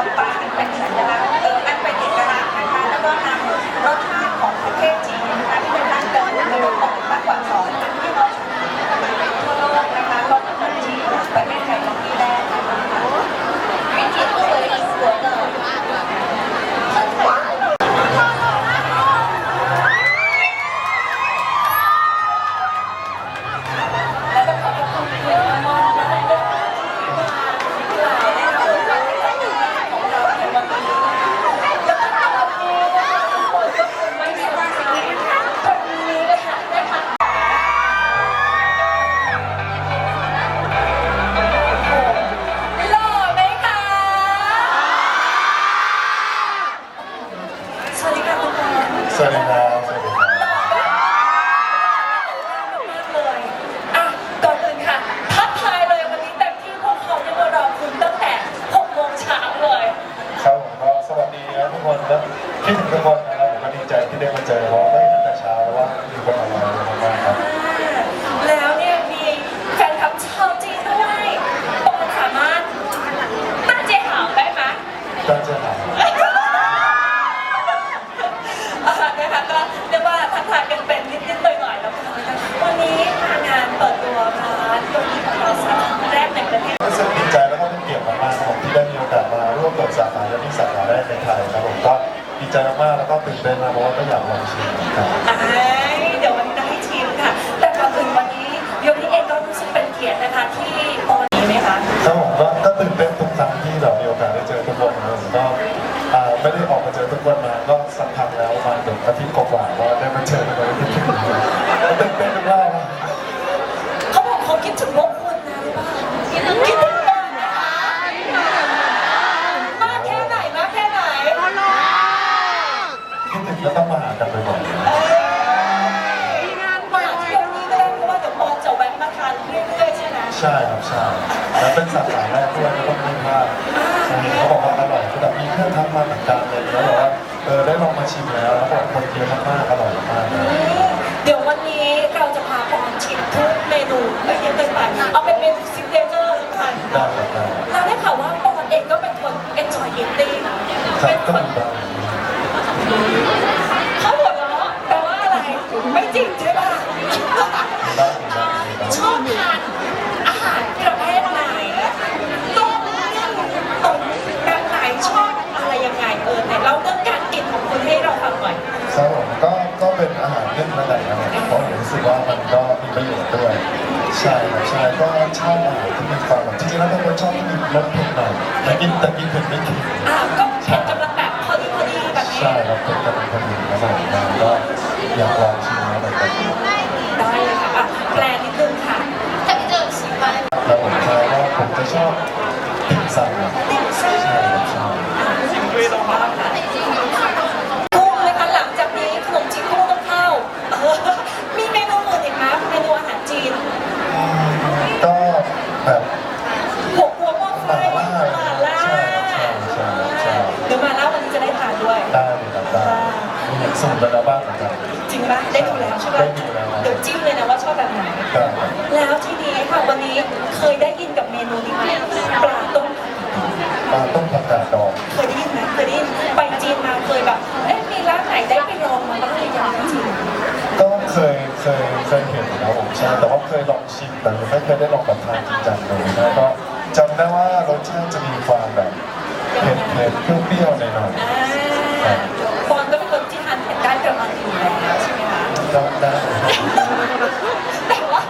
ำ มาร่วมเปิดสาขาและที่สาขาแรกในไทยครับผมก็ดีใจมากๆแล้วก็ตื่นเต้นมากเพราะว่าก็อยากลองชิมเหมือนกันอ่าเดี๋ยววันนี้จะให้ชิมค่ะ แต่ก่อนอื่นวันนี้โยนี่เองก็รู้สึกเป็นเกียรตินะคะที่ตอนนี้ไหมคะครับผมก็ก็ตื่นเต้นทุกครั้งที่เรามีโอกาสได้เจอทุกคนนะครับผมก็อ่าไม่ได้ออกมาเจอทุกคนมาก็สักพักแล้วประมาณเกือบอาทิตย์กว่าๆก็ได้มาเจอกันแล้วคิดถึงก็ตื่นเต้นมากๆ เขาบอกเขาคิดถึงพวก คนเยอะมากๆอร่อยมากๆเลยเดี๋ยววันนี้เราจะพาปอนชิมทุกเมนูไม่เยอะเกินไปเอาเป็นเมนูซิกเนเจอร์แล้วกันได้ครับได้เราได้ข่าวว่าปอนเองก็เป็นคน enjoy eating ครัเป็บนก็คน ก็เป็นอาหารนึ่งนั่นแหละครับผมเพราะผมรู้สึกว่ามันก็มีประโยชน์ด้วยใช่ครับใช่ก็ชอบอาหารที่มีความแบบจริงๆแล้วเป็นคนชอบที่มีรสเผ็ดหน่อยแต่กินแต่กินเผ็ดไม่กินอะก็เผ็ดกำลังแบบพอดีพอดีแบบนี้ใช่ครับเป็นกำลังพอดีครับผมก็อยากลองชิมแล้วเหมือนกันได้เลยค่ะอะแปลนิดนึงค่ะถ้าพี่เจอชิมไปแล้วผมใช่ว่าผมจะชอบติ่มซำ มีสูตรแล้วบ้างเหมือนกันจริงปะได้ดูแล้วใช่ปะได้ดูแล้วเดี๋ยวจิ้มเลยนะว่าชอบแบบไหนได้ครับแล้วทีนี้ค่ะวันนี้เคยได้ยินกับเมนูนี้ไหมปลาต้มปลาต้มผักกาดดองเคยได้ยินไหมเคยได้ยินไปจีนมาเคยแบบเอ๊ะมีร้านไหนได้ไปลองมาบ้างหรือยังจีนก็เคยเคยเคยเห็นนะผมใช่แต่ว่าเคยลองชิมแต่ไม่เคยได้ลองแบบทานจริงจังเลยนะก็จำได้ว่ารสชาติจะมีความแบบเผ็ดเผ็ดเปรี้ยวๆหน่อยอ่ มคะๆก็ได้แต่ว่า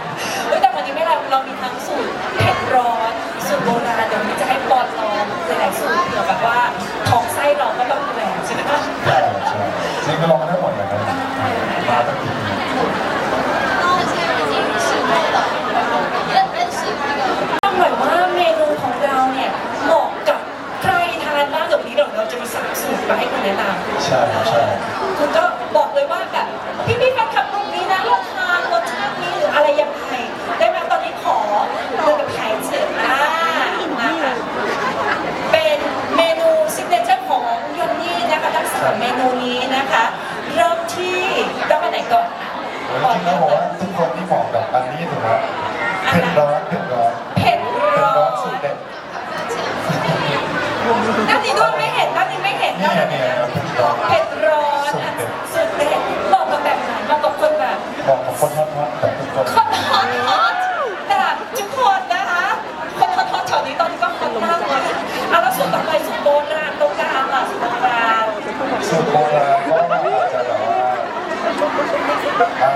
เฮ้ยแต่วันนี้ไม่เราเรามีทั้งสูตรเผ็ดร้อนสูตรโบราณเดี๋ยวนี้จะให้ปอนลองหลายๆสูตรเผื่อแบบว่าท้องไส้เราก็ต้องดูแลใช่ไหมคะได้ใช่จริงก็ลองได้หมดเลยนะมาตั้งทีต้องหน่อยว่าเมนูของเราเนี่ยเหมาะกับใครทานบ้างเดี๋ยวนนี้เดี๋ยวเราจะมีสามสูตรมาให้คุณแนะนำใช่ใช่ Uh,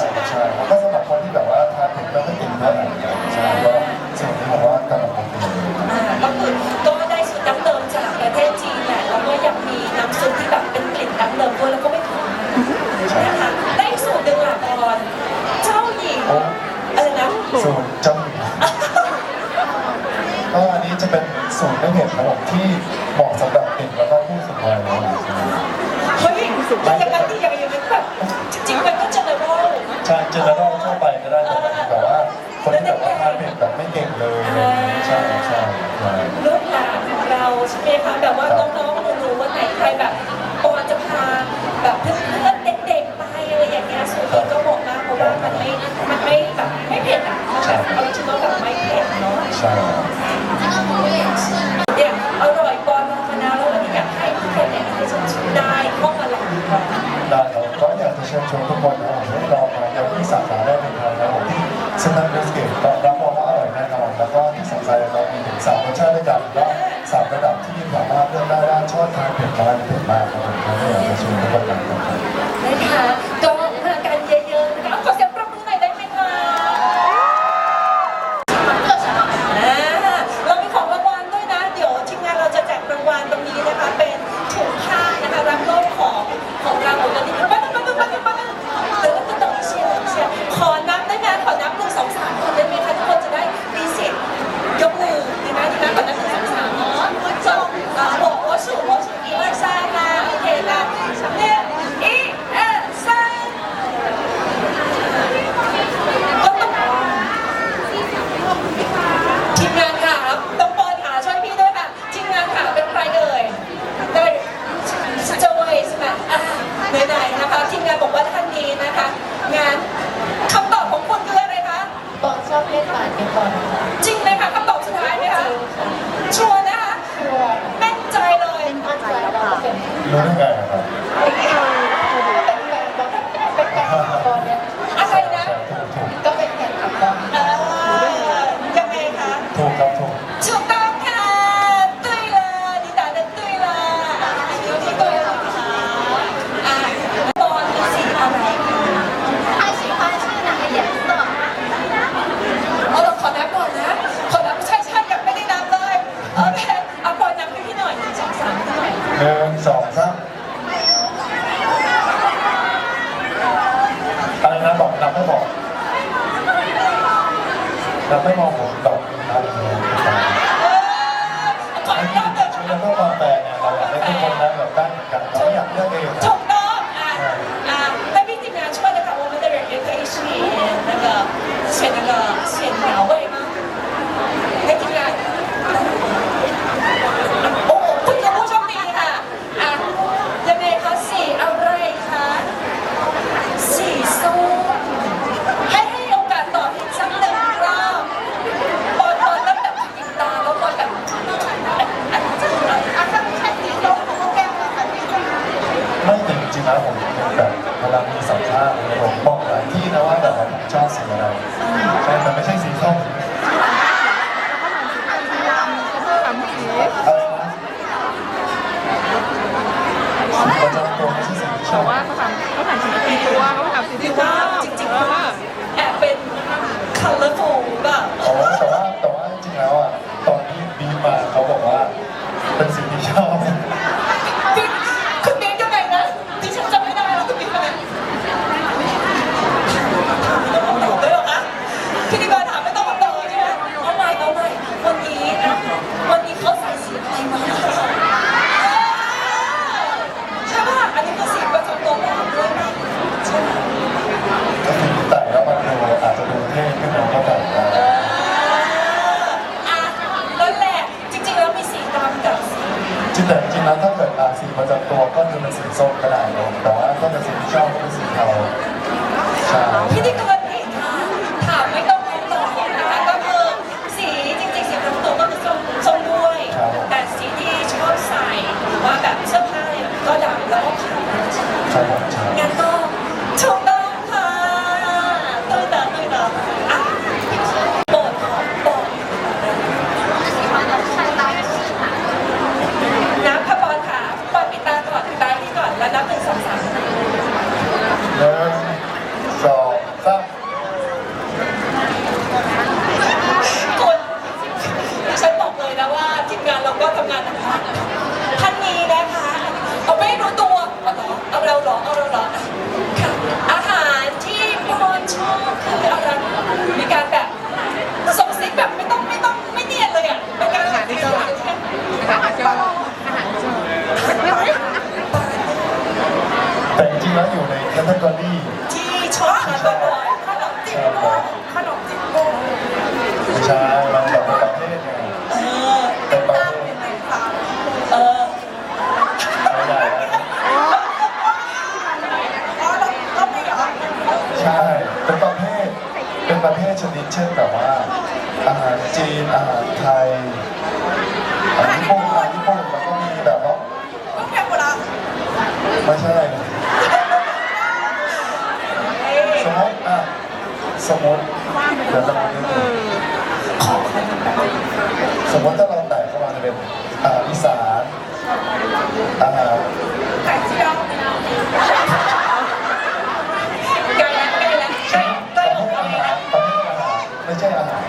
ใช่ใช่แล้วก็สำหรับคนที่แบบว่าทานเผ็ดแล้วไม่กินเยอะไรอย่างเงี้ยใช่ก็สิ่งที่ผมว่ากำลังดีอ่าก็คือก็ได้สูตรดั้งเดิมจากประเทศจีนแหละแล้วก็ยังมีน้ำซุปที่แบบเป็นกลิ่นดั้งเดิมด้วยแล้วก็ไม่ขมนะคะได้อีสูตรหนึ่หลักก่อนเจ้าหญิงสูตรจำก็อันนี้จะเป็นสูตรไม่เผ็ดครับผมที่เหมาะสำหรับเด็กแล้วก็ผู้สูงวัยนะครับ เฮ้ยมันจะ จเนอเรลทั่วไปก็ได้แต่ว่าคนที่แบบว่าทานเผ็ดแบบไม่เก่งเลยใช่ใช่ใช่ลูกหลานเราใช่ไหมคะแบบว่าน้องๆหนูๆว่าไหนใครแบบปอนจะพาแบบเพื่อนๆเด็กๆไปอะไรอย่างเงี้ยสูตรนี้ก็เหมาะมากเพราะว่ามันไม่มันไม่แบบไม่เผ็ดอ่เอาจริงๆแบไม่เผ็ดเนาะใช่เนี่ยอร่อยปอนลองานะแล้ววัห้อยากให้ทุกคนเนได้เข้ามาลองก่ได้ครัก็อยากจะเชิญชวนทุกคนนะครัลอง ยำที่สาขาแรกในไทยนะารับผที่สแตนเลสเกตรับรองว่าอร่อยแน่นอนแล้วก็ที่สำคัญเรามีถึงสามรสชาติด้วยกันและสามระดับที่สามารถเลือกได้ว่าชอบทานเผ็ดน้อยหรือเผ็ดมากครับผมท่านอยากจะชวนทุกคนนครับ 去那个，去那个线条位。 ครับชอบสีอะไรใช่มันไม่ใช่สีส้ม ใช่มันแบบประเภทเออเป็นประเภทเออไม่ได้ใช่ เป็นประเภท เป็นประเภทชนิดเช่นแบบว่าอาหารจีนอาหารไทยอาหารญี่ปุ่นอาหรญี่ปุ่นแล้ก็มีแบบว่าไม่ใช่อะไรนะสมมติอะสมมติเดี๋ยวจะมาดู สมมติถ้าเราแตกเข้ามาจะเป็นอ่าอีสานอ่าไม่ใช่อาหาร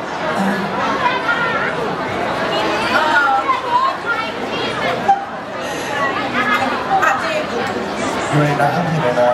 อยู่ในน้ำอยู่ในน้ำ